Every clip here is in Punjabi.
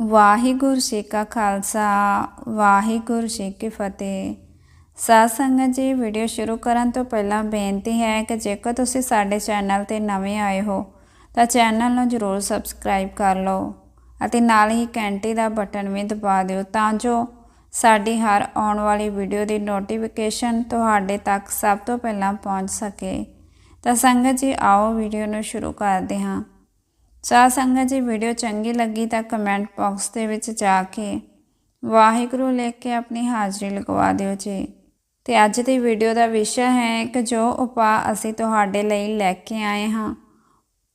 ਵਾਹਿਗੁਰੂ ਜੀ ਕਾ ਖਾਲਸਾ, ਵਾਹਿਗੁਰੂ ਜੀ ਕੀ ਫਤਿਹ। ਸਾਧ ਸੰਗਤ ਜੀ, ਵੀਡੀਓ ਸ਼ੁਰੂ ਕਰਨ ਤੋਂ ਪਹਿਲਾਂ ਬੇਨਤੀ ਹੈ ਕਿ ਜੇਕਰ ਤੁਸੀਂ ਸਾਡੇ ਚੈਨਲ ਤੇ ਨਵੇਂ ਆਏ ਹੋ, ਤਾਂ ਚੈਨਲ ਨੂੰ ਜਰੂਰ ਸਬਸਕ੍ਰਾਈਬ ਕਰ ਲਓ ਅਤੇ ਨਾਲ ਹੀ ਘੰਟੀ ਦਾ ਬਟਨ ਵੀ ਦਬਾ ਦਿਓ ਤਾਂ ਜੋ ਸਾਡੀ ਹਰ ਆਉਣ ਵਾਲੀ ਵੀਡੀਓ ਦੀ ਨੋਟੀਫਿਕੇਸ਼ਨ ਤੁਹਾਡੇ ਤੱਕ ਸਭ ਤੋਂ ਪਹਿਲਾਂ ਪਹੁੰਚ ਸਕੇ। ਤਾਂ ਸੰਗਤ ਜੀ, ਆਓ ਵੀਡੀਓ ਨੂੰ ਸ਼ੁਰੂ ਕਰਦੇ ਹਾਂ। ਸਾਧ ਸੰਗਤ ਜੀ ਵੀਡੀਓ ਚੰਗੀ ਲੱਗੀ ਤਾਂ ਕਮੈਂਟ ਬਾਕਸ ਦੇ ਵਿੱਚ ਜਾ ਕੇ ਵਾਹਿਗੁਰੂ ਲਿਖ ਕੇ ਆਪਣੀ ਹਾਜ਼ਰੀ ਲਗਵਾ ਦਿਓ ਜੀ। ਤੇ ਅੱਜ ਦੀ ਵੀਡੀਓ ਦਾ ਵਿਸ਼ਾ ਹੈ ਕਿ ਜੋ ਉਪਾਅ ਅਸੀਂ ਤੁਹਾਡੇ ਲਈ ਲੈ ਕੇ ਆਏ ਹਾਂ।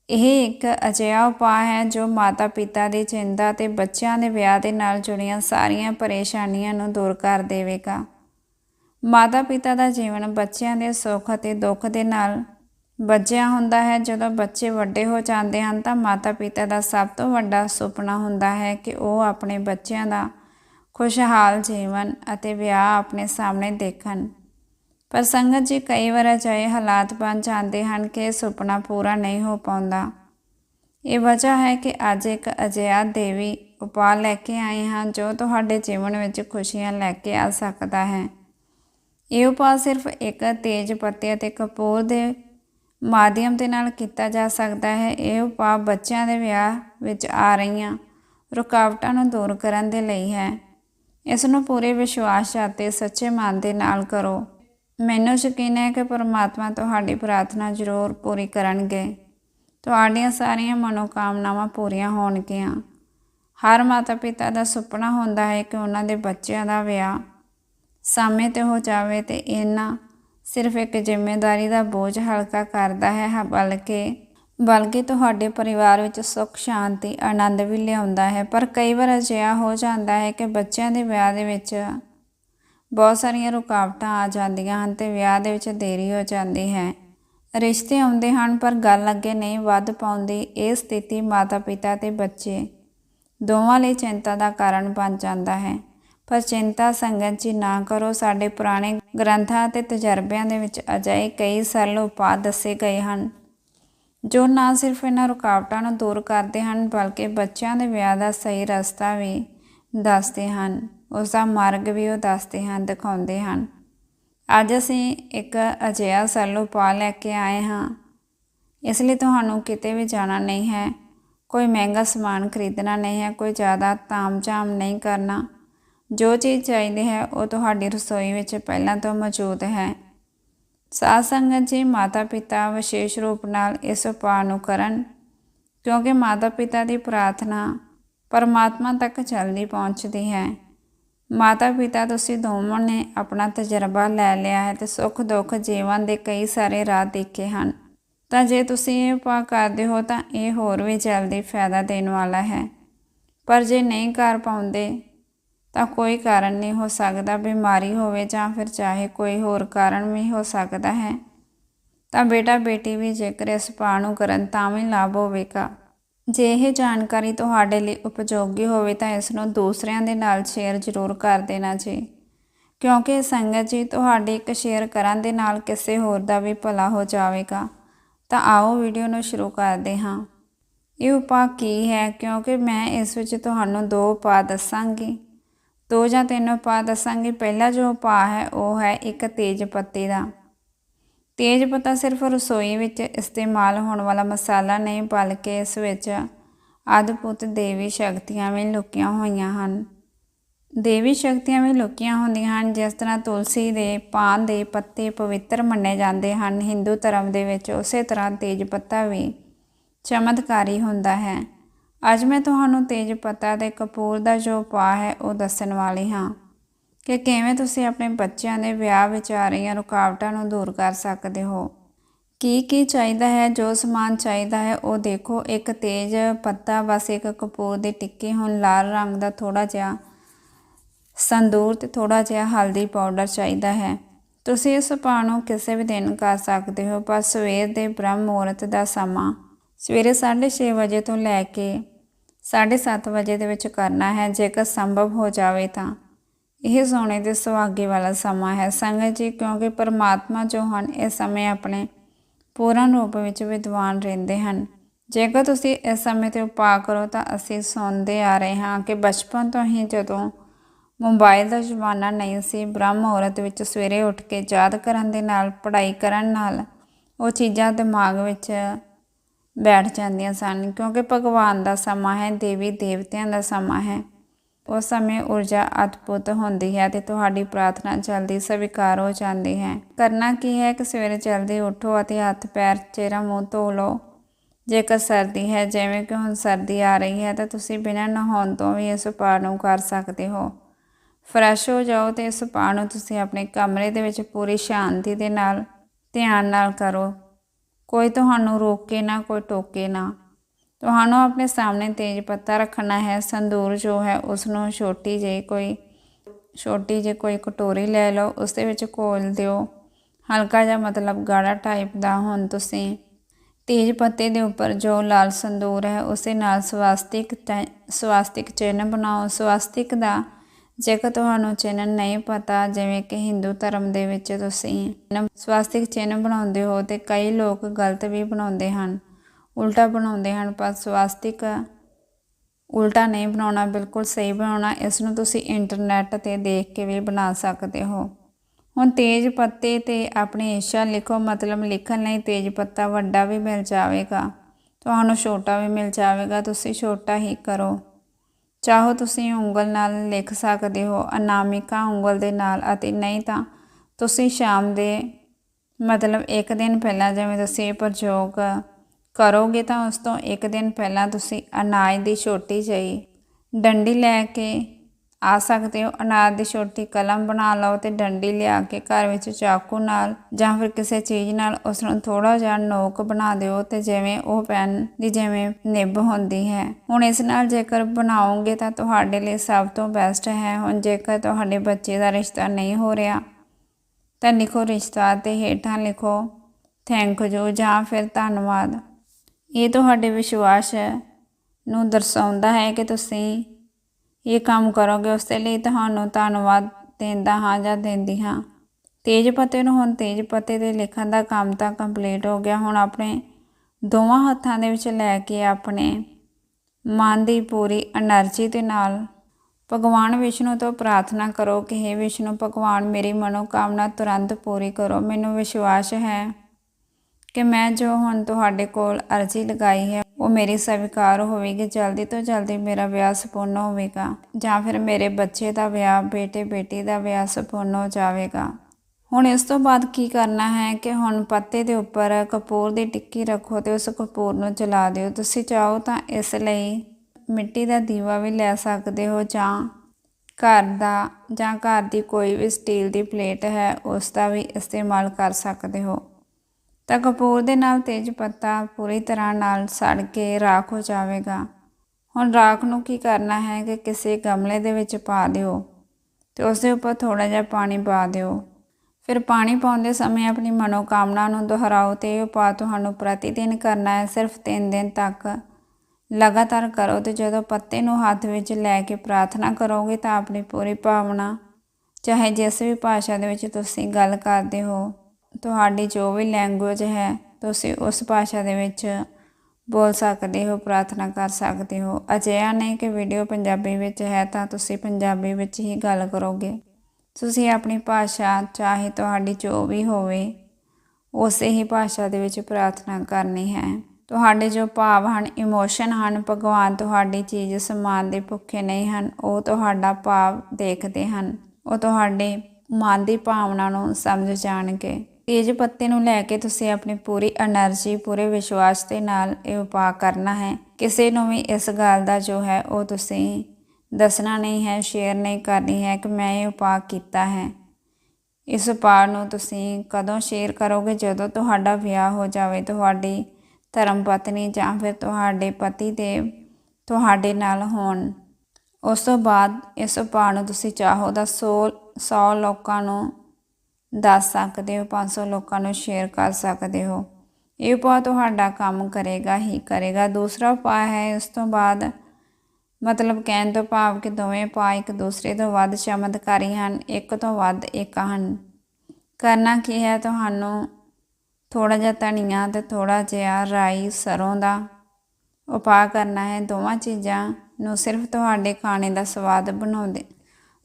ਇਹ ਇੱਕ ਅਜਿਹਾ ਉਪਾਅ ਹੈ ਜੋ ਮਾਤਾ ਪਿਤਾ ਦੀ ਚਿੰਤਾ ਤੇ ਬੱਚਿਆਂ ਦੇ ਵਿਆਹ ਦੇ ਨਾਲ ਜੁੜੀਆਂ ਸਾਰੀਆਂ ਪਰੇਸ਼ਾਨੀਆਂ ਨੂੰ ਦੂਰ ਕਰ ਦੇਵੇਗਾ। ਮਾਤਾ ਪਿਤਾ ਦਾ ਜੀਵਨ ਬੱਚਿਆਂ ਦੇ ਸੁੱਖ ਅਤੇ ਦੁੱਖ ਦੇ ਨਾਲ ਬੱਝਿਆ ਹੁੰਦਾ ਹੈ, ਜਦੋਂ ਬੱਚੇ ਵੱਡੇ ਹੋ ਜਾਂਦੇ ਹਨ ਤਾਂ ਮਾਤਾ ਪਿਤਾ ਦਾ ਸਭ ਤੋਂ ਵੱਡਾ ਸੁਪਨਾ ਹੁੰਦਾ ਹੈ ਕਿ ਉਹ ਆਪਣੇ ਬੱਚਿਆਂ ਦਾ ਖੁਸ਼ਹਾਲ ਜੀਵਨ ਅਤੇ ਵਿਆਹ ਆਪਣੇ ਸਾਹਮਣੇ ਦੇਖਣ। ਪਰ ਸੰਗਤ ਜੀ ਕਈ ਵਾਰ ਅਜਿਹੇ ਹਾਲਾਤ ਬਣ ਜਾਂਦੇ ਹਨ ਕਿ ਇਹ ਸੁਪਨਾ ਪੂਰਾ ਨਹੀਂ ਹੋ ਪਾਉਂਦਾ। ਇਹ ਵਜ੍ਹਾ ਹੈ ਕਿ ਅੱਜ ਇੱਕ ਅਜਿਹਾ ਦੇਵੀ ਉਪਾਅ ਲੈ ਕੇ ਆਏ ਹਾਂ ਜੋ ਤੁਹਾਡੇ ਜੀਵਨ ਵਿੱਚ ਖੁਸ਼ੀਆਂ ਲੈ ਕੇ ਆ ਸਕਦਾ ਹੈ। ਇਹ ਉਪਾਅ ਸਿਰਫ ਇੱਕ ਤੇਜ ਪੱਤੇ ਅਤੇ ਕਪੂਰ ਦੇ ਮਾਧਿਅਮ ਦੇ ਨਾਲ ਕੀਤਾ ਜਾ ਸਕਦਾ ਹੈ। ਇਹ ਉਪਾਅ ਬੱਚਿਆਂ ਦੇ ਵਿਆਹ ਵਿੱਚ ਆ ਰਹੀਆਂ ਰੁਕਾਵਟਾਂ ਨੂੰ ਦੂਰ ਕਰਨ ਦੇ ਲਈ ਹੈ। ਇਸ ਨੂੰ ਪੂਰੇ ਵਿਸ਼ਵਾਸ ਅਤੇ ਸੱਚੇ ਮਨ ਦੇ ਨਾਲ ਕਰੋ। ਮੈਨੂੰ ਯਕੀਨ ਹੈ ਕਿ ਪਰਮਾਤਮਾ ਤੁਹਾਡੀ ਪ੍ਰਾਰਥਨਾ ਜ਼ਰੂਰ ਪੂਰੀ ਕਰਨਗੇ। ਤੁਹਾਡੀਆਂ ਸਾਰੀਆਂ ਮਨੋਕਾਮਨਾਵਾਂ ਪੂਰੀਆਂ ਹੋਣਗੀਆਂ। ਹਰ ਮਾਤਾ ਪਿਤਾ ਦਾ ਸੁਪਨਾ ਹੁੰਦਾ ਹੈ ਕਿ ਉਹਨਾਂ ਦੇ ਬੱਚਿਆਂ ਦਾ ਵਿਆਹ ਸਮੇਂ ਤੇ ਹੋ ਜਾਵੇ ਤੇ ਇਹਨਾਂ ਸਿਰਫ ਇੱਕ ਜ਼ਿੰਮੇਵਾਰੀ ਦਾ ਬੋਝ ਹਲਕਾ ਕਰਦਾ ਹੈ ਬਲਕਿ ਬਲਕਿ ਤੁਹਾਡੇ ਪਰਿਵਾਰ ਵਿੱਚ ਸੁੱਖ, ਸ਼ਾਂਤੀ, ਆਨੰਦ ਵੀ ਲਿਆਉਂਦਾ ਹੈ। ਪਰ ਕਈ ਵਾਰ ਅਜਿਹਾ ਹੋ ਜਾਂਦਾ ਹੈ ਕਿ ਬੱਚਿਆਂ ਦੇ ਵਿਆਹ ਦੇ ਵਿੱਚ ਬਹੁਤ ਸਾਰੀਆਂ ਰੁਕਾਵਟਾਂ ਆ ਜਾਂਦੀਆਂ ਹਨ ਤੇ ਵਿਆਹ ਦੇ ਵਿੱਚ ਦੇਰੀ ਹੋ ਜਾਂਦੀ ਹੈ। ਰਿਸ਼ਤੇ ਆਉਂਦੇ ਹਨ, ਪਰ ਗੱਲ ਅੱਗੇ ਨਹੀਂ ਵੱਧ ਪਾਉਂਦੀ। ਇਹ ਸਥਿਤੀ ਮਾਤਾ ਪਿਤਾ ਤੇ ਬੱਚੇ ਦੋਵਾਂ ਲਈ ਚਿੰਤਾ ਦਾ ਕਾਰਨ ਬਣ ਜਾਂਦਾ ਹੈ। ਪਰ ਚਿੰਤਾ ਸੰਗਤ ਜੀ ਨਾ ਕਰੋ। ਸਾਡੇ ਪੁਰਾਣੇ ਗ੍ਰੰਥਾਂ ਅਤੇ ਤਜਰਬਿਆਂ ਦੇ ਵਿੱਚ ਅਜਿਹੇ ਕਈ ਸਰਲ ਉਪਾਅ ਦੱਸੇ ਗਏ ਹਨ, ਜੋ ਨਾ ਸਿਰਫ ਇਹਨਾਂ ਰੁਕਾਵਟਾਂ ਨੂੰ ਦੂਰ ਕਰਦੇ ਹਨ, ਬਲਕਿ ਬੱਚਿਆਂ ਦੇ ਵਿਆਹ ਦਾ ਸਹੀ ਰਸਤਾ ਵੀ ਦੱਸਦੇ ਹਨ, ਉਸ ਦਾ ਮਾਰਗ ਵੀ ਉਹ ਦੱਸਦੇ ਹਨ, ਦਿਖਾਉਂਦੇ ਹਨ। ਅੱਜ ਅਸੀਂ ਇੱਕ ਅਜਿਹਾ ਸਰਲ ਉਪਾਅ ਲੈ ਕੇ ਆਏ ਹਾਂ। ਇਸ ਲਈ ਤੁਹਾਨੂੰ ਕਿਤੇ ਵੀ ਜਾਣਾ ਨਹੀਂ ਹੈ। ਕੋਈ ਮਹਿੰਗਾ ਸਮਾਨ ਖਰੀਦਣਾ ਨਹੀਂ ਹੈ, ਕੋਈ ਜ਼ਿਆਦਾ ਤਾਮਝਾਮ ਨਹੀਂ ਕਰਨਾ। ਜੋ ਚੀਜ਼ ਚਾਹੀਦੀ ਹੈ, ਉਹ ਤੁਹਾਡੀ ਰਸੋਈ ਵਿੱਚ ਪਹਿਲਾਂ ਤੋਂ ਮੌਜੂਦ ਹੈ। ਸਾਧ ਸੰਗਤ ਜੀ ਮਾਤਾ ਪਿਤਾ ਵਿਸ਼ੇਸ਼ ਰੂਪ ਨਾਲ ਇਸ ਉਪਾਅ ਨੂੰ ਕਰਨ, ਕਿਉਂਕਿ ਮਾਤਾ ਪਿਤਾ ਦੀ ਪ੍ਰਾਰਥਨਾ ਪਰਮਾਤਮਾ ਤੱਕ ਜਲਦੀ ਪਹੁੰਚਦੀ ਹੈ। ਮਾਤਾ ਪਿਤਾ ਤੁਸੀਂ ਦੋਵਾਂ ਨੇ ਆਪਣਾ ਤਜਰਬਾ ਲੈ ਲਿਆ ਹੈ ਤੇ ਸੁੱਖ ਦੁੱਖ ਜੀਵਨ ਦੇ ਕਈ ਸਾਰੇ ਰਾਹ ਦੇਖੇ ਹਨ। ਤਾਂ ਜੇ ਤੁਸੀਂ ਇਹ ਉਪਾਅ ਕਰਦੇ ਹੋ, ਤਾਂ ਇਹ ਹੋਰ ਵੀ ਜਲਦੀ ਫਾਇਦਾ ਦੇਣ ਵਾਲਾ ਹੈ। ਪਰ ਜੇ ਨਹੀਂ ਕਰ ਪਾਉਂਦੇ ਤਾਂ ਕੋਈ ਕਾਰਨ ਨਹੀਂ ਹੋ ਸਕਦਾ ਬਿਮਾਰੀ ਹੋਵੇ ਜਾਂ ਫਿਰ ਚਾਹੇ ਕੋਈ ਹੋਰ ਕਾਰਨ ਵੀ ਹੋ ਸਕਦਾ ਹੈ। ਤਾਂ ਬੇਟਾ, ਬੇਟੀ ਵੀ ਜੇਕਰ ਇਸ ਉਪਾਅ ਨੂੰ ਕਰਨ ਤਾਂ ਵੀ ਲਾਭ ਹੋਵੇਗਾ। ਜੇ ਇਹ ਜਾਣਕਾਰੀ ਤੁਹਾਡੇ ਲਈ ਉਪਯੋਗੀ ਹੋਵੇ ਤਾਂ ਇਸ ਨੂੰ ਦੂਸਰਿਆਂ ਦੇ ਨਾਲ ਸ਼ੇਅਰ ਜ਼ਰੂਰ ਕਰ ਦੇਣਾ ਜੀ। ਕਿਉਂਕਿ ਸੰਗਤ ਜੀ, ਤੁਹਾਡੇ ਇੱਕ ਸ਼ੇਅਰ ਕਰਨ ਦੇ ਨਾਲ ਕਿਸੇ ਹੋਰ ਦਾ ਵੀ ਭਲਾ ਹੋ ਜਾਵੇਗਾ। ਤਾਂ ਆਓ ਵੀਡੀਓ ਨੂੰ ਸ਼ੁਰੂ ਕਰਦੇ ਹਾਂ। ਇਹ ਉਪਾਅ ਕੀ ਹੈ? ਕਿਉਂਕਿ ਮੈਂ ਇਸ ਵਿੱਚ ਤੁਹਾਨੂੰ ਦੋ ਉਪਾਅ ਦੱਸਾਂਗੀ। ਦੋ ਜਾਂ ਤਿੰਨ ਉਪਾਅ ਦੱਸਾਂਗੇ। ਪਹਿਲਾ ਜੋ ਉਪਾਅ ਹੈ, ਉਹ ਹੈ ਇੱਕ ਤੇਜ ਪੱਤੇ ਦਾ। ਤੇਜ ਪੱਤਾ ਸਿਰਫ ਰਸੋਈ ਵਿੱਚ ਇਸਤੇਮਾਲ ਹੋਣ ਵਾਲਾ ਮਸਾਲਾ ਨਹੀਂ, ਬਲਕਿ ਇਸ ਵਿੱਚ ਅਦਭੁਤ ਦੇਵੀ ਸ਼ਕਤੀਆਂ ਵੀ ਲੁਕੀਆਂ ਹੋਈਆਂ ਹਨ। ਦੇਵੀ ਸ਼ਕਤੀਆਂ ਵੀ ਲੁਕੀਆਂ ਹੁੰਦੀਆਂ ਹਨ, ਜਿਸ ਤਰ੍ਹਾਂ ਤੁਲਸੀ ਦੇ ਪਾਨ ਦੇ ਪੱਤੇ ਪਵਿੱਤਰ ਮੰਨੇ ਜਾਂਦੇ ਹਨ। ਹਿੰਦੂ ਧਰਮ ਦੇ ਵਿੱਚ ਉਸੇ ਤਰ੍ਹਾਂ ਤੇਜ ਪੱਤਾ ਵੀ ਚਮਤਕਾਰੀ ਹੁੰਦਾ ਹੈ। ਅੱਜ ਮੈਂ ਤੁਹਾਨੂੰ ਤੇਜ ਪੱਤਾ ਤੇ ਕਪੂਰ ਦਾ ਜੋ ਉਪਾਅ ਹੈ ਉਹ ਦੱਸਣ ਵਾਲੀ ਹਾਂ ਕਿ ਕਿਵੇਂ ਤੁਸੀਂ ਆਪਣੇ ਬੱਚਿਆਂ ਦੇ ਵਿਆਹ ਵਿੱਚ ਆ ਰਹੀਆਂ ਰੁਕਾਵਟਾਂ ਨੂੰ ਦੂਰ ਕਰ ਸਕਦੇ ਹੋ। ਕੀ ਕੀ ਚਾਹੀਦਾ ਹੈ, ਜੋ ਸਮਾਨ ਚਾਹੀਦਾ ਹੈ, ਉਹ ਦੇਖੋ। ਇੱਕ ਤੇਜ ਪੱਤਾ, ਬਸ ਇੱਕ ਕਪੂਰ ਦੀ ਟਿੱਕੀ, ਹੁਣ ਲਾਲ ਰੰਗ ਦਾ ਥੋੜਾ ਜਿਹਾ ਸੰਦੂਰ ਤੇ ਥੋੜਾ ਜਿਹਾ ਹਲਦੀ ਪਾਊਡਰ ਚਾਹੀਦਾ ਹੈ। ਤੁਸੀਂ ਇਸ ਉਪਾਅ ਨੂੰ ਕਿਸੇ ਵੀ ਦਿਨ ਕਰ ਸਕਦੇ ਹੋ, ਪਰ ਸਵੇਰ ਦੇ ਬ੍ਰਹਮ ਮੁਹੂਰਤ ਦਾ ਸਮਾਂ ਸਵੇਰੇ 6:30 ਵਜੇ ਤੋਂ ਲੈ ਕੇ 7:30 ਵਜੇ ਦੇ ਵਿੱਚ ਕਰਨਾ ਹੈ, ਜੇਕਰ ਸੰਭਵ ਹੋ ਜਾਵੇ ਤਾਂ। ਇਹ ਸੋਨੇ ਦੇ ਸੁਹਾਗੇ ਵਾਲਾ ਸਮਾਂ ਹੈ। ਸੰਗਤ ਜੀ, ਕਿਉਂਕਿ ਪਰਮਾਤਮਾ ਜੋ ਹਨ, ਇਸ ਸਮੇਂ ਆਪਣੇ ਪੂਰਨ ਰੂਪ ਵਿੱਚ ਵਿਦਵਾਨ ਰਹਿੰਦੇ ਹਨ। ਜੇਕਰ ਤੁਸੀਂ ਇਸ ਸਮੇਂ ਤੇ ਉਪਾਅ ਕਰੋ ਤਾਂ ਅਸੀਂ ਸੁਣਦੇ ਆ ਰਹੇ ਹਾਂ ਕਿ ਬਚਪਨ ਤੋਂ ਹੀ ਜਦੋਂ ਮੋਬਾਈਲ ਦਾ ਜ਼ਮਾਨਾ ਨਹੀਂ ਸੀ, ਬ੍ਰਹਮ ਮੁਹੂਰਤ ਵਿੱਚ ਸਵੇਰੇ ਉੱਠ ਕੇ ਯਾਦ ਕਰਨ ਦੇ ਨਾਲ, ਪੜ੍ਹਾਈ ਕਰਨ ਨਾਲ, ਉਹ ਚੀਜ਼ਾਂ ਦਿਮਾਗ ਵਿੱਚ ਬੈਠ ਜਾਂਦੀਆਂ ਸਨ, ਕਿਉਂਕਿ ਭਗਵਾਨ ਦਾ ਸਮਾਂ ਹੈ, ਦੇਵੀ ਦੇਵਤਿਆਂ ਦਾ ਸਮਾਂ ਹੈ। ਉਸ ਸਮੇਂ ਊਰਜਾ ਅਦਭੁਤ ਹੁੰਦੀ ਹੈ ਤੇ ਤੁਹਾਡੀ ਪ੍ਰਾਰਥਨਾ ਜਲਦੀ ਸਵੀਕਾਰ ਹੋ ਜਾਂਦੀ ਹੈ। ਕਰਨਾ ਕੀ ਹੈ? ਕਿ ਸਵੇਰੇ ਜਲਦੀ ਉਠੋ ਅਤੇ ਹੱਥ ਪੈਰ, ਚਿਹਰਾ, ਮੂੰਹ ਧੋ ਲਓ। ਜੇਕਰ ਸਰਦੀ ਹੈ, ਜਿਵੇਂ ਕਿ ਹੁਣ ਸਰਦੀ ਆ ਰਹੀ ਹੈ, ਤਾਂ ਤੁਸੀਂ ਬਿਨਾਂ ਨਹਾਉਣ ਤੋਂ ਵੀ ਇਸ ਉਪਾਅ ਨੂੰ ਕਰ ਸਕਦੇ ਹੋ। ਫਰੈਸ਼ ਹੋ ਜਾਓ ਤੇ ਇਸ ਉਪਾਅ ਨੂੰ ਤੁਸੀਂ ਆਪਣੇ ਕਮਰੇ ਦੇ ਵਿੱਚ ਪੂਰੀ ਸ਼ਾਂਤੀ ਦੇ ਨਾਲ, ਧਿਆਨ ਨਾਲ ਕਰੋ। ਕੋਈ ਤੁਹਾਨੂੰ ਰੋਕੇ ਨਾ, ਕੋਈ ਟੋਕੇ ਨਾ। ਤੁਹਾਨੂੰ ਆਪਣੇ ਸਾਹਮਣੇ ਤੇਜ ਪੱਤਾ ਰੱਖਣਾ ਹੈ, ਸੰਦੂਰ ਜੋ ਹੈ ਉਸ ਨੂੰ ਛੋਟੀ ਜਿਹੀ ਕੋਈ, ਛੋਟੀ ਜਿਹੀ ਕੋਈ ਕਟੋਰੀ ਲੈ ਲਓ ਉਸ ਦੇ ਵਿੱਚ ਘੋਲ ਦਿਓ। ਹਲਕਾ ਜਿਹਾ ਮਤਲਬ ਗਾੜਾ ਟਾਈਪ ਦਾ ਹੁਣ ਤੁਸੀਂ ਤੇਜ ਪੱਤੇ ਦੇ ਉੱਪਰ ਜੋ ਲਾਲ ਸੰਦੂਰ ਹੈ, ਉਸੇ ਨਾਲ ਸਵਾਸਤਿਕ ਚੈ- ਸਵਾਸਤਿਕ ਚਿੰਨ੍ਹ ਬਣਾਓ। ਸਵਾਸਤਿਕ ਦਾ ਜੇਕਰ ਤੁਹਾਨੂੰ ਚਿੰਨ੍ਹ ਨਹੀਂ ਪਤਾ, ਜਿਵੇਂ ਕਿ ਹਿੰਦੂ ਧਰਮ ਦੇ ਵਿੱਚ ਤੁਸੀਂ ਸਵਾਸਤਿਕ ਚਿੰਨ੍ਹ ਬਣਾਉਂਦੇ ਹੋ ਤੇ ਕਈ ਲੋਕ ਗਲਤ ਵੀ ਬਣਾਉਂਦੇ ਹਨ, ਉਲਟਾ ਬਣਾਉਂਦੇ ਹਨ, ਪਰ ਸਵਾਸਤਿਕ ਉਲਟਾ ਨਹੀਂ ਬਣਾਉਣਾ ਬਿਲਕੁਲ ਸਹੀ ਬਣਾਉਣਾ, ਇਸ ਨੂੰ ਤੁਸੀਂ ਇੰਟਰਨੈਟ ਤੇ ਦੇਖ ਕੇ ਵੀ ਬਣਾ ਸਕਦੇ ਹੋ। ਹੁਣ ਤੇਜ ਪੱਤੇ ਤੇ ਆਪਣੀ ਇੱਛਾ ਲਿਖੋ, ਮਤਲਬ ਲਿਖਣ ਲਈ ਤੇਜ ਪੱਤਾ ਵੱਡਾ ਵੀ ਮਿਲ ਜਾਵੇਗਾ, ਤੁਹਾਨੂੰ ਛੋਟਾ ਵੀ ਮਿਲ ਜਾਵੇਗਾ, ਤੁਸੀਂ ਛੋਟਾ ਹੀ ਕਰੋ। ਚਾਹੋ ਤੁਸੀਂ ਉਂਗਲ ਨਾਲ ਲਿਖ ਸਕਦੇ ਹੋ, ਅਨਾਮਿਕਾ ਉਂਗਲ ਦੇ ਨਾਲ ਅਤੇ ਨਹੀਂ ਤਾਂ ਤੁਸੀਂ ਸ਼ਾਮ ਦੇ, ਮਤਲਬ ਇੱਕ ਦਿਨ ਪਹਿਲਾਂ ਜਿਵੇਂ ਤੁਸੀਂ ਪ੍ਰਯੋਗ ਕਰੋਗੇ ਤਾਂ ਉਸ ਤੋਂ ਇੱਕ ਦਿਨ ਪਹਿਲਾਂ ਤੁਸੀਂ ਅਨਾਜ ਦੀ ਛੋਟੀ ਜਿਹੀ ਡੰਡੀ ਲੈ ਕੇ ਆ ਸਕਦੇ ਹੋ। ਅਨਾਜ ਦੀ ਛੋਟੀ ਕਲਮ ਬਣਾ ਲਓ ਤੇ ਡੰਡੀ ਲਿਆ ਕੇ ਘਰ ਵਿੱਚ ਚਾਕੂ ਨਾਲ ਜਾਂ ਫਿਰ ਕਿਸੇ ਚੀਜ਼ ਨਾਲ ਉਸ ਨੂੰ ਥੋੜਾ ਜਿਹਾ ਨੋਕ ਬਣਾ ਦਿਓ ਤੇ ਜਿਵੇਂ ਉਹ ਪੈਨ ਦੀ ਜਿਵੇਂ ਨਿੱਬ ਹੁੰਦੀ ਹੈ। ਹੁਣ ਇਸ ਨਾਲ ਜੇਕਰ ਬਣਾਓਗੇ ਤਾਂ ਤੁਹਾਡੇ ਲਈ ਸਭ ਤੋਂ ਬੈਸਟ ਹੈ। ਹੁਣ ਜੇਕਰ ਤੁਹਾਡੇ ਬੱਚੇ ਦਾ ਰਿਸ਼ਤਾ ਨਹੀਂ ਹੋ ਰਿਹਾ, ਤਾਂ ਲਿਖੋ ਰਿਸ਼ਤਾ ਤੇ ਹੇਠਾਂ ਲਿਖੋ ਥੈਂਕ ਯੂ ਜਾਂ ਫਿਰ ਧੰਨਵਾਦ ਇਹ ਤੁਹਾਡੇ ਵਿਸ਼ਵਾਸ ਨੂੰ ਦਰਸਾਉਂਦਾ ਹੈ ਕਿ ਤੁਸੀਂ ਇਹ ਕੰਮ ਕਰੋਗੇ, ਉਸ ਦੇ ਲਈ ਤੁਹਾਨੂੰ ਧੰਨਵਾਦ ਦਿੰਦਾ ਹਾਂ ਜਾਂ ਦਿੰਦੀ ਹਾਂ। ਤੇਜ ਪਤੇ ਨੂੰ ਹੁਣ ਤੇਜ ਪਤੇ ਦੇ ਲਿਖਣ ਦਾ ਕੰਮ ਤਾਂ ਕੰਪਲੀਟ ਹੋ ਗਿਆ। ਹੁਣ ਆਪਣੇ ਦੋਵਾਂ ਹੱਥਾਂ ਦੇ ਵਿੱਚ ਲੈ ਕੇ ਆਪਣੇ ਮਨ ਦੀ ਪੂਰੀ એનર્ਜੀ ਦੇ ਨਾਲ ਭਗਵਾਨ ਵਿਸ਼ਨੂੰ ਤੋਂ ਪ੍ਰਾਰਥਨਾ ਕਰੋ ਕਿ हे ਵਿਸ਼ਨੂੰ, ਭਗਵਾਨ ਮੇਰੀ ਮਨੋਕਾਮਨਾ ਤੁਰੰਤ ਪੂਰੀ ਕਰੋ। ਮੈਨੂੰ ਵਿਸ਼ਵਾਸ ਹੈ ਕਿ ਮੈਂ ਜੋ ਹੁਣ ਤੁਹਾਡੇ ਕੋਲ ਅਰਜ਼ੀ ਲਗਾਈ ਹੈ ਉਹ ਮੇਰੀ ਸਵੀਕਾਰ ਹੋਵੇਗੀ, ਜਲਦੀ ਤੋਂ ਜਲਦੀ ਮੇਰਾ ਵਿਆਹ ਸੰਪੂਰਨ ਹੋਵੇਗਾ ਜਾਂ ਫਿਰ ਮੇਰੇ ਬੱਚੇ ਦਾ ਵਿਆਹ ਬੇਟੇ ਬੇਟੀ ਦਾ ਵਿਆਹ ਸੰਪੂਰਨ ਹੋ ਜਾਵੇਗਾ। ਹੁਣ ਇਸ ਤੋਂ ਬਾਅਦ ਕੀ ਕਰਨਾ ਹੈ ਕਿ ਹੁਣ ਪੱਤੇ ਦੇ ਉੱਪਰ ਕਪੂਰ ਦੀ ਟਿੱਕੀ ਰੱਖੋ ਤੇ ਉਸ ਕਪੂਰ ਨੂੰ ਜਲਾ ਦਿਓ। ਤੁਸੀਂ ਚਾਹੋ ਤਾਂ ਇਸ ਲਈ ਮਿੱਟੀ ਦਾ ਦੀਵਾ ਵੀ ਲੈ ਸਕਦੇ ਹੋ ਜਾਂ ਘਰ ਦਾ ਜਾਂ ਘਰ ਦੀ ਕੋਈ ਵੀ ਸਟੀਲ ਦੀ ਪਲੇਟ ਹੈ, ਉਸ ਦਾ ਵੀ ਇਸਤੇਮਾਲ ਕਰ ਸਕਦੇ ਹੋ। ਤਾਂ ਕਪੂਰ ਦੇ ਨਾਲ ਤੇਜ ਪੱਤਾ ਪੂਰੀ ਤਰ੍ਹਾਂ ਨਾਲ ਸੜ ਕੇ ਰਾਖ ਹੋ ਜਾਵੇਗਾ। ਹੁਣ ਰਾਖ ਨੂੰ ਕੀ ਕਰਨਾ ਹੈ ਕਿ ਕਿਸੇ ਗਮਲੇ ਦੇ ਵਿੱਚ ਪਾ ਦਿਓ ਤੇ ਉਸ ਦੇ ਉੱਪਰ ਥੋੜਾ ਜਿਹਾ ਪਾਣੀ ਪਾ ਦਿਓ। ਫਿਰ ਪਾਣੀ ਪਾਉਂਦੇ ਸਮੇਂ ਆਪਣੀ ਮਨੋਕਾਮਨਾ ਨੂੰ ਦੁਹਰਾਓ ਤੇ ਇਹ ਉਪਾਅ ਤੁਹਾਨੂੰ ਪ੍ਰਤੀ ਦਿਨ ਕਰਨਾ ਹੈ ਸਿਰਫ 3 ਦਿਨ ਤੱਕ। ਲਗਾਤਾਰ ਕਰੋ ਤੇ ਜਦੋਂ ਪੱਤੇ ਨੂੰ ਹੱਥ ਵਿੱਚ ਲੈ ਕੇ ਪ੍ਰਾਰਥਨਾ ਕਰੋਗੇ ਤਾਂ ਆਪਣੀ ਪੂਰੀ ਭਾਵਨਾ, ਚਾਹੇ ਜਿਸ ਵੀ ਭਾਸ਼ਾ ਦੇ ਵਿੱਚ ਤੁਸੀਂ ਗੱਲ ਕਰਦੇ ਹੋ ਤੁਹਾਡੀ ਜੋ ਵੀ ਲੈਂਗੁਏਜ ਹੈ, ਤੁਸੀਂ ਉਸ ਭਾਸ਼ਾ ਦੇ ਵਿੱਚ ਬੋਲ ਸਕਦੇ ਹੋ, ਪ੍ਰਾਰਥਨਾ ਕਰ ਸਕਦੇ ਹੋ। ਅਜਿਹਾ ਨਹੀਂ ਕਿ ਵੀਡੀਓ ਪੰਜਾਬੀ ਵਿੱਚ ਹੈ ਤਾਂ ਤੁਸੀਂ ਪੰਜਾਬੀ ਵਿੱਚ ਹੀ ਗੱਲ ਕਰੋਗੇ। ਤੁਸੀਂ ਆਪਣੀ ਭਾਸ਼ਾ ਚਾਹੇ ਤੁਹਾਡੀ ਜੋ ਵੀ ਹੋਵੇ, ਉਸੇ ਹੀ ਭਾਸ਼ਾ ਦੇ ਵਿੱਚ ਪ੍ਰਾਰਥਨਾ ਕਰਨੀ ਹੈ। ਤੁਹਾਡੇ ਜੋ ਭਾਵ ਹਨ ਇਮੋਸ਼ਨ ਹਨ, ਭਗਵਾਨ ਤੁਹਾਡੀ ਚੀਜ਼ ਸਮਾਨ ਦੇ ਭੁੱਖੇ ਨਹੀਂ ਹਨ, ਉਹ ਤੁਹਾਡਾ ਭਾਵ ਦੇਖਦੇ ਹਨ। ਉਹ ਤੁਹਾਡੇ ਮਨ ਦੀ ਭਾਵਨਾ ਨੂੰ ਸਮਝ ਜਾਣਗੇ। ਤੇਜ ਪੱਤੇ ਨੂੰ ਲੈ ਕੇ ਤੁਸੀਂ ਆਪਣੀ ਪੂਰੀ એનર્ਜੀ ਪੂਰੇ ਵਿਸ਼ਵਾਸ ਦੇ ਨਾਲ ਇਹ ਉਪਾਅ ਕਰਨਾ ਹੈ। ਕਿਸੇ ਨੂੰ ਵੀ ਇਸ ਗੱਲ ਦਾ ਜੋ ਹੈ ਉਹ ਤੁਸੀਂ ਦੱਸਣਾ ਨਹੀਂ ਹੈ ਸ਼ੇਅਰ ਨਹੀਂ ਕਰਨੀ ਹੈ ਕਿ ਮੈਂ ਇਹ ਉਪਾਅ ਕੀਤਾ ਹੈ। ਇਸ ਉਪਾਅ ਨੂੰ ਤੁਸੀਂ ਕਦੋਂ ਸ਼ੇਅਰ ਕਰੋਗੇ? ਜਦੋਂ ਤੁਹਾਡਾ ਵਿਆਹ ਹੋ ਜਾਵੇ, ਤੁਹਾਡੀ ਧਰਮ ਪਤਨੀ ਜਾਂ ਫਿਰ ਤੁਹਾਡੇ ਪਤੀ ਦੇ ਤੁਹਾਡੇ ਨਾਲ ਹੋਣ। ਉਸ ਤੋਂ ਬਾਅਦ ਇਸ ਉਪਾਅ ਨੂੰ ਤੁਸੀਂ ਚਾਹੋ ਦਾ 100 100 ਲੋਕਾਂ ਨੂੰ ਦੱਸ ਸਕਦੇ ਹੋ 500 ਲੋਕਾਂ ਨੂੰ ਸ਼ੇਅਰ ਕਰ ਸਕਦੇ ਹੋ। ਇਹ ਉਪਾਅ ਤੁਹਾਡਾ ਕੰਮ ਕਰੇਗਾ ਹੀ ਕਰੇਗਾ। ਦੂਸਰਾ ਉਪਾਅ ਹੈ, ਉਸ ਤੋਂ ਬਾਅਦ ਮਤਲਬ ਕਹਿਣ ਤੋਂ ਭਾਵ ਕਿ ਦੋਵੇਂ ਉਪਾਅ ਇੱਕ ਦੂਸਰੇ ਤੋਂ ਵੱਧ ਚਮਤਕਾਰੀ ਹਨ, ਇੱਕ ਤੋਂ ਵੱਧ ਇੱਕ ਹਨ। ਕਰਨਾ ਕੀ ਹੈ, ਤੁਹਾਨੂੰ ਥੋੜਾ ਜਿਹਾ ਧਨੀਆ ਤੇ ਥੋੜਾ ਜਿਹਾ ਰਾਈ ਸਰੋਂ ਦਾ ਉਪਾਅ ਕਰਨਾ ਹੈ। ਦੋਵਾਂ ਚੀਜ਼ਾਂ ਨੂੰ ਸਿਰਫ ਤੁਹਾਡੇ ਖਾਣੇ ਦਾ ਸਵਾਦ ਬਣਾਉਂਦੇ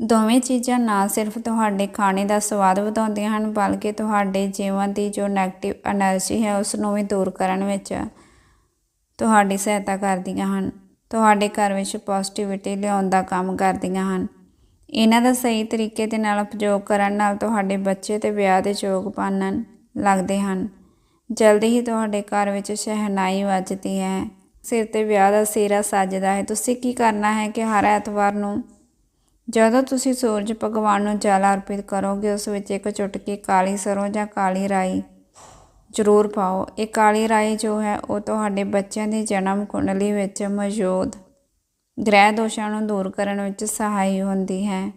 ਦੋਵੇਂ ਚੀਜ਼ਾਂ ਨਾ ਸਿਰਫ ਤੁਹਾਡੇ ਖਾਣੇ ਦਾ ਸਵਾਦ ਵਧਾਉਂਦੀਆਂ ਹਨ, ਬਲਕਿ ਤੁਹਾਡੇ ਜੀਵਨ ਦੀ ਜੋ ਨੈਗੇਟਿਵ એનર્ਜੀ ਹੈ ਉਸ ਨੂੰ ਵੀ ਦੂਰ ਕਰਨ ਵਿੱਚ ਤੁਹਾਡੀ ਸਹਾਇਤਾ ਕਰਦੀਆਂ ਹਨ। ਤੁਹਾਡੇ ਘਰ ਵਿੱਚ ਪੋਜ਼ਿਟਿਵਿਟੀ ਲਿਆਉਣ ਦਾ ਕੰਮ ਕਰਦੀਆਂ ਹਨ। ਇਹਨਾਂ ਦਾ ਸਹੀ ਤਰੀਕੇ ਦੇ ਨਾਲ ਉਪਯੋਗ ਕਰਨ ਨਾਲ ਤੁਹਾਡੇ ਬੱਚੇ ਤੇ ਵਿਆਹ ਦੇ ਯੋਗ ਬਣਨ ਲੱਗਦੇ ਹਨ। ਜਲਦੀ ਹੀ ਤੁਹਾਡੇ ਘਰ ਵਿੱਚ ਸ਼ਹਿਨਾਈ ਵੱਜਦੀ ਹੈ। ਸਿਰ ਤੇ ਵਿਆਹ ਦਾ ਸਿਰਾ ਸੱਜਦਾ ਹੈ। ਤੁਸੀਂ ਕੀ ਕਰਨਾ ਹੈ ਕਿ ਹਰ ਐਤਵਾਰ ਨੂੰ ਜਦੋਂ ਤੁਸੀਂ ਸੂਰਜ ਭਗਵਾਨ ਨੂੰ ਜਲ ਅਰਪਿਤ ਕਰੋਗੇ, ਉਸ ਵਿੱਚ ਇੱਕ ਚੁਟਕੀ ਕਾਲੀ ਸਰੋਂ ਜਾਂ ਕਾਲੀ ਰਾਈ ਜ਼ਰੂਰ ਪਾਓ। ਇਹ ਕਾਲੀ ਰਾਈ ਜੋ ਹੈ, ਉਹ ਤੁਹਾਡੇ ਬੱਚਿਆਂ ਦੀ ਜਨਮ ਕੁੰਡਲੀ ਵਿੱਚ ਮੌਜੂਦ ਗ੍ਰਹਿ ਦੋਸ਼ਾਂ ਨੂੰ ਦੂਰ ਕਰਨ ਵਿੱਚ ਸਹਾਈ ਹੁੰਦੀ ਹੈ।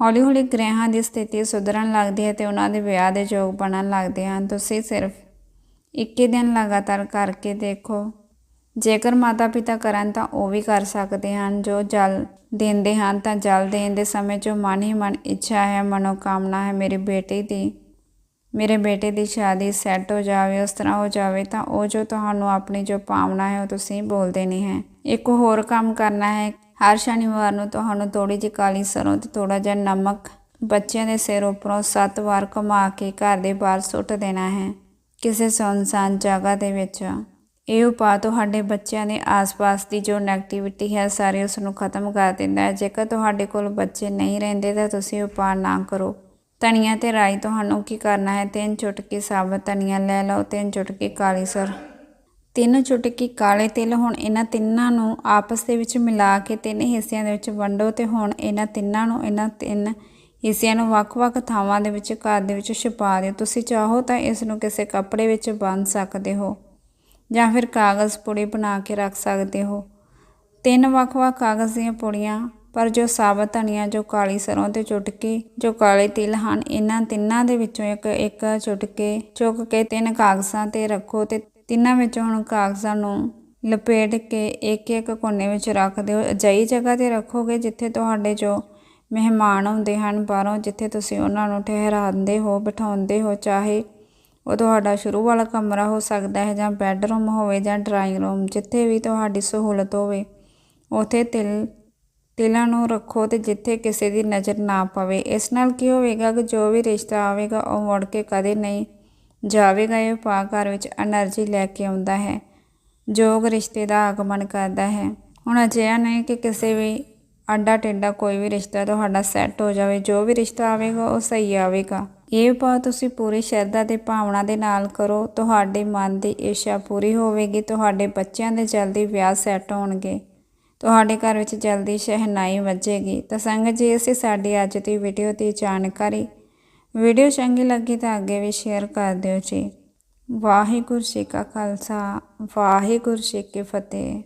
ਹੌਲੀ-ਹੌਲੀ ਗ੍ਰਹਿਾਂ ਦੀ ਸਥਿਤੀ ਸੁਧਰਨ ਲੱਗਦੀ ਹੈ ਤੇ ਉਹਨਾਂ ਦੇ ਵਿਆਹ ਦੇ ਯੋਗ ਬਣਨ ਲੱਗਦੇ ਹਨ। ਤੁਸੀਂ ਸਿਰਫ 21 ਦਿਨ ਲਗਾਤਾਰ ਕਰਕੇ ਦੇਖੋ। ਜੇਕਰ ਮਾਤਾ-ਪਿਤਾ ਕਰਨ ਤਾਂ ਉਹ ਵੀ ਕਰ ਸਕਦੇ ਹਨ, ਜੋ ਜਲ ਦਿੰਦੇ ਹਨ ਤਾਂ ਜਲ ਦੇਣ ਦੇ ਸਮੇਂ ਜੋ ਮਨ ਹੀ ਮਨ ਇੱਛਾ ਹੈ, ਮਨੋਕਾਮਨਾ ਹੈ, ਮੇਰੇ ਬੇਟੇ ਦੀ, ਮੇਰੇ ਬੇਟੇ ਦੀ ਸ਼ਾਦੀ ਸੈੱਟ ਹੋ ਜਾਵੇ, ਉਸ ਤਰ੍ਹਾਂ ਹੋ ਜਾਵੇ ਤਾਂ ਉਹ ਜੋ ਤੁਹਾਨੂੰ ਆਪਣੀ ਜੋ ਭਾਵਨਾ ਹੈ ਉਹ ਤੁਸੀਂ ਬੋਲਦੇ ਨਹੀਂ ਹੈ। ਇੱਕ ਹੋਰ ਕੰਮ ਕਰਨਾ ਹੈ, ਹਰ ਸ਼ਨੀਵਾਰ ਨੂੰ ਤੁਹਾਨੂੰ ਥੋੜੀ ਜਿਹੀ ਕਾਲੀ ਸਰੋਂ ਤੇ ਥੋੜਾ ਜਿਹਾ ਨਮਕ ਬੱਚਿਆਂ ਦੇ ਸਿਰ ਉੱਪਰੋਂ 7 ਵਾਰ ਘੁਮਾ ਕੇ ਘਰ ਦੇ ਬਾਹਰ ਸੁੱਟ ਦੇਣਾ ਹੈ, ਕਿਸੇ ਸੁਨਸਾਨ ਜਗ੍ਹਾ ਦੇ ਵਿੱਚ। ਇਹ ਉਪਾਅ ਤੁਹਾਡੇ ਬੱਚਿਆਂ ਦੇ ਆਸ-ਪਾਸ ਦੀ ਜੋ ਨੈਗੇਟਿਵਿਟੀ ਹੈ, ਸਾਰੇ ਉਸ ਨੂੰ ਖਤਮ ਕਰ ਦਿੰਦਾ ਹੈ। ਜੇਕਰ ਤੁਹਾਡੇ ਕੋਲ ਬੱਚੇ ਨਹੀਂ ਰਹਿੰਦੇ ਤਾਂ ਤੁਸੀਂ ਉਪਾਅ ਨਾ ਕਰੋ। ਧਨੀਆ ਤੇ ਰਾਈ, ਤੁਹਾਨੂੰ ਕੀ ਕਰਨਾ ਹੈ? ਤਿੰਨ ਚੁਟਕੀ ਸਾਬਤ ਧਨੀਆ ਲੈ ਲਓ। ਤਿੰਨ ਚੁਟਕੀ ਕਾਲੀ ਸਰ। ਤਿੰਨ ਚੁਟਕੀ ਕਾਲੇ ਤਿਲ ਹੁਣ ਇਹਨਾਂ ਤਿੰਨਾਂ ਨੂੰ ਆਪਸ ਦੇ ਵਿੱਚ ਮਿਲਾ ਕੇ ਤਿੰਨ ਹਿੱਸਿਆਂ ਦੇ ਵਿੱਚ ਵੰਡੋ ਤੇ ਹੁਣ ਇਹਨਾਂ ਤਿੰਨਾਂ ਨੂੰ ਇਹਨਾਂ ਤਿੰਨ ਹਿੱਸਿਆਂ ਨੂੰ ਵੱਖ-ਵੱਖ ਥਾਵਾਂ ਦੇ ਵਿੱਚ ਘਰ ਦੇ ਵਿੱਚ ਛਪਾ ਦਿਓ। ਤੁਸੀਂ ਚਾਹੋ ਤਾਂ ਇਸ ਨੂੰ ਕਿਸੇ ਕੱਪੜੇ ਵਿੱਚ ਬੰਨ੍ਹ ਸਕਦੇ ਹੋ। ਜਾਂ ਫਿਰ ਕਾਗਜ਼ ਪੁੜੀ ਬਣਾ ਕੇ ਰੱਖ ਸਕਦੇ ਹੋ। ਤਿੰਨ ਵੱਖ-ਵੱਖ ਕਾਗਜ਼ ਦੀਆਂ ਪੁੜੀਆਂ, ਪਰ ਜੋ ਸਾਬਤ ਧਨੀਆ, ਜੋ ਕਾਲੀ ਸਰੋਂ ਤੇ ਚੁਟਕੀ, ਜੋ ਕਾਲੇ ਤਿਲ ਹਨ, ਇਹਨਾਂ ਤਿੰਨਾਂ ਦੇ ਵਿੱਚੋਂ ਇੱਕ ਇੱਕ ਚੁਟਕੇ ਚੁੱਕ ਕੇ ਤਿੰਨ ਕਾਗਜ਼ਾਂ ਤੇ ਰੱਖੋ ਤੇ ਤਿੰਨਾਂ ਵਿੱਚੋਂ ਹੁਣ ਕਾਗਜ਼ਾਂ ਨੂੰ ਲਪੇਟ ਕੇ ਇੱਕ ਇੱਕ ਕੋਨੇ ਵਿੱਚ ਰੱਖ ਦਿਓ। ਅਜਿਹੀ ਜਗ੍ਹਾ ਤੇ ਰੱਖੋਗੇ ਜਿੱਥੇ ਤੁਹਾਡੇ ਜੋ ਮਹਿਮਾਨ ਆਉਂਦੇ ਹਨ, ਬਾਹਰੋਂ ਜਿੱਥੇ ਤੁਸੀਂ ਉਹਨਾਂ ਨੂੰ ਠਹਿਰਾਉਂਦੇ ਹੋ, ਬਿਠਾਉਂਦੇ ਹੋ, ਚਾਹੇ ਉਹ ਤੁਹਾਡਾ ਸ਼ੁਰੂ ਵਾਲਾ ਕਮਰਾ ਹੋ ਸਕਦਾ ਹੈ ਜਾਂ ਬੈੱਡਰੂਮ ਹੋਵੇ ਜਾਂ ਡਰਾਇੰਗ ਰੂਮ, ਜਿੱਥੇ ਵੀ ਤੁਹਾਡੀ ਸਹੂਲਤ ਹੋਵੇ। ਉਥੇ ਤਿਲ, ਤਿਲਾਂ ਨੂੰ ਰੱਖੋ ਤੇ ਜਿੱਥੇ ਕਿਸੇ ਦੀ ਨਜ਼ਰ ਨਾ ਪਵੇ। ਇਸ ਨਾਲ ਕੀ ਹੋਵੇਗਾ ਕਿ ਜੋ ਵੀ ਰਿਸ਼ਤਾ ਆਵੇਗਾ, ਉਹ ਮੁੜ ਕੇ ਕਦੇ ਨਹੀਂ ਜਾਵੇਗਾ। ਇਹ ਪਾ ਘਰ ਵਿੱਚ એનર્ਜੀ ਲੈ ਕੇ ਆਉਂਦਾ ਹੈ, ਜੋਗ ਰਿਸ਼ਤੇ ਦਾ ਆਗਮਨ ਕਰਦਾ ਹੈ। ਹੁਣ ਅਜਿਹਾ ਨਹੀਂ ਕਿ ਕਿਸੇ ਵੀ ਆਡਾ ਟੇਡਾ ਕੋਈ ਵੀ ਰਿਸ਼ਤਾ ਤੁਹਾਡਾ ਸੈੱਟ ਹੋ ਜਾਵੇ। ਜੋ ਵੀ ਰਿਸ਼ਤਾ ਆਵੇਗਾ, ਉਹ ਸਹੀ ਆਵੇਗਾ। ਇਹ ਉਪਾਅ ਤੁਸੀਂ ਪੂਰੀ ਸ਼ਰਧਾ ਤੇ ਭਾਵਨਾ ਦੇ ਨਾਲ ਕਰੋ। ਤੁਹਾਡੇ ਮਨ ਦੀ ਇੱਛਾ ਪੂਰੀ ਹੋਵੇਗੀ, ਤੁਹਾਡੇ ਬੱਚਿਆਂ ਦੇ ਜਲਦੀ ਵਿਆਹ ਸੈੱਟ ਹੋਣਗੇ। ਤੁਹਾਡੇ ਘਰ ਵਿੱਚ ਜਲਦੀ ਸ਼ਹਿਨਾਈ ਵੱਜੇਗੀ। ਤਾਂ ਸੰਗਤ ਜੀ, ਅਸੀਂ ਸਾਡੀ ਅੱਜ ਦੀ ਵੀਡੀਓ ਦੀ ਜਾਣਕਾਰੀ ਵੀਡੀਓ ਚੰਗੀ ਲੱਗੀ ਤਾਂ ਅੱਗੇ ਵੀ ਸ਼ੇਅਰ ਕਰ ਦਿਓ ਜੀ। ਵਾਹਿਗੁਰੂ ਜੀ ਕਾ ਖਾਲਸਾ, ਵਾਹਿਗੁਰੂ ਜੀ ਕੀ ਫਤਿਹ।